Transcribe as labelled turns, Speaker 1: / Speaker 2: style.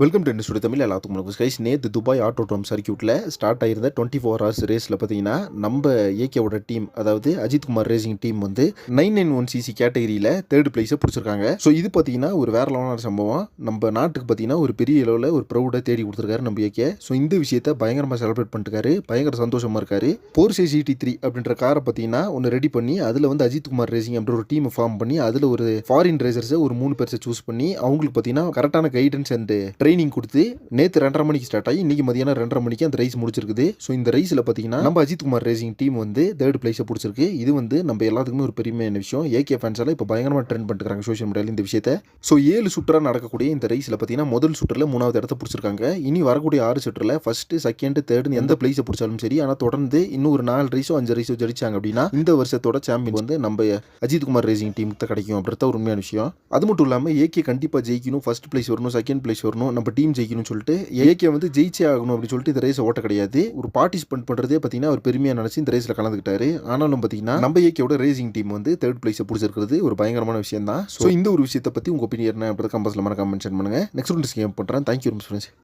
Speaker 1: Welcome to industry Tamil எல்லாத்துக்கும் வணக்கம் guys நேற்று துபாய் ஆட்டோ ட்ரம் சர்க்கியூட்டில் ஸ்டார்ட் ஆயிருந்த டுவெண்ட்டி ஃபோர் ஹவர்ஸ் ரேஸில் பார்த்தீங்கன்னா நம்ம ஏகேவோட டீம் அதாவது அஜித் குமார் ரேசிங் டீம் வந்து நைன் நைன் ஒன் சிசி கேட்டகரியில் தேர்ட் பிளேஸை பிடிச்சிருக்காங்க. ஸோ இது பார்த்தீங்கன்னா ஒரு வேற லெவலான சம்பவம். நம்ம நாட்டுக்கு பார்த்தீங்கன்னா ஒரு பெரிய அளவில் ஒரு ப்ரௌடை தேடி கொடுத்துருக்காரு நம்ம ஏகே ஸோ இந்த விஷயத்தை பயங்கரமாக செலிப்ரேட் பண்ணிட்டுருக்காரு. பயங்கர சந்தோஷமாக இருக்காரு. போர்சே சிடி த்ரீ அப்படின்ற காரை பார்த்தீங்கன்னா ஒன்று ரெடி பண்ணி அதில் வந்து அஜித் குமார் ரேசிங் அப்படின்ற ஒரு டீமை ஃபார்ம் பண்ணி அதில் ஒரு ஃபாரின் ரேசர்ஸை ஒரு மூணு பேர்ஸை சூஸ் பண்ணி அவங்களுக்கு பார்த்தீங்கன்னா கரெக்டான கைடன்ஸ் அண்ட் ட்ரைனிங் கொடுத்து நேற்று ரெண்டரை மணிக்கு ஸ்டார்ட் ஆகி இன்னைக்கு மதியானம் ரெண்டரை மணிக்கு அந்த ரைஸ் முடிச்சிருக்குது ஸோ இந்த ரைஸில் பார்த்தீங்கன்னா நம்ம அஜித் குமார் ரேசிங் டீம் வந்து தேர்ட் பிளேஸை பிடிச்சிருக்கு. இது வந்து நம்ம எல்லாத்துக்குமே ஒரு பெருமையான விஷயம். ஏகே ஃபேன்ஸால் இப்போ பயங்கரமாக ட்ரெண்ட் பண்ணிட்டுருக்காங்க சோஷியல் மீடியாவில் இந்த விஷயத்தை. ஸோ ஏழு சுற்றாக நடக்கக்கூடிய இந்த ரைஸில் பார்த்தீங்கன்னா முதல் சுற்றில் மூணாவது இடத்த பிடிச்சிருக்காங்க. இனி வரக்கூடிய ஆறு சுற்றில் ஃபர்ஸ்ட் செகண்ட் தேர்ட்னு எந்த பிளேஸை பிடிச்சாலும் சரி ஆனால் தொடர்ந்து இன்னும் ஒரு நாலு ரைஸோ அஞ்சு ரைஸோ ஜடிச்சாங்க அப்படின்னா இந்த வருஷத்தோட சாம்பியன் வந்து நம்ம அஜித் குமார் ரேசிங் டீமுக்கு தான் கிடைக்கும் அப்படின்றத ஒரு உண்மையான விஷயம். அது மட்டும் இல்லாமல் ஏகே கண்டிப்பாக ஜெயிக்கணும். ஃபர்ஸ்ட் பிளேஸ் வரணும் செகண்ட் பிளேஸ் வரணும். நம்ம டீம் ஜெயிக்கணும்னு சொல்லிட்டு ஏகே வந்து ஜெயிச்சே ஆகணும் அப்படின்னு சொல்லிட்டு இந்த ரேஸை ஓட்ட கிடையாது. ஒரு பார்ட்டிசிபேட் பண்ணுறதே பார்த்தீங்கன்னா அவர் பெருமையாக நினச்சி இந்த ரேஸில் கலந்துக்கிட்டாரு. ஆனாலும் பார்த்தீங்கன்னா நம்ம ஏகேவோட ரேசிங் டீம் வந்து தேர்ட் பிளேஸை பிடிச்சிருக்கிறது ஒரு பயங்கரமான விஷயம் தான் ஸோ இந்த ஒரு விஷயத்தை பற்றி உங்கள் ஒப்பீனியன் என்ன அப்படின்றத கம்பஸில் மறக்காம மென்ஷன் பண்ணுங்கள் நெக்ஸ்ட் ஒன் கேம் பண்ணுறேன் தேங்க்யூ ஃப்ரெண்ட்ஸ்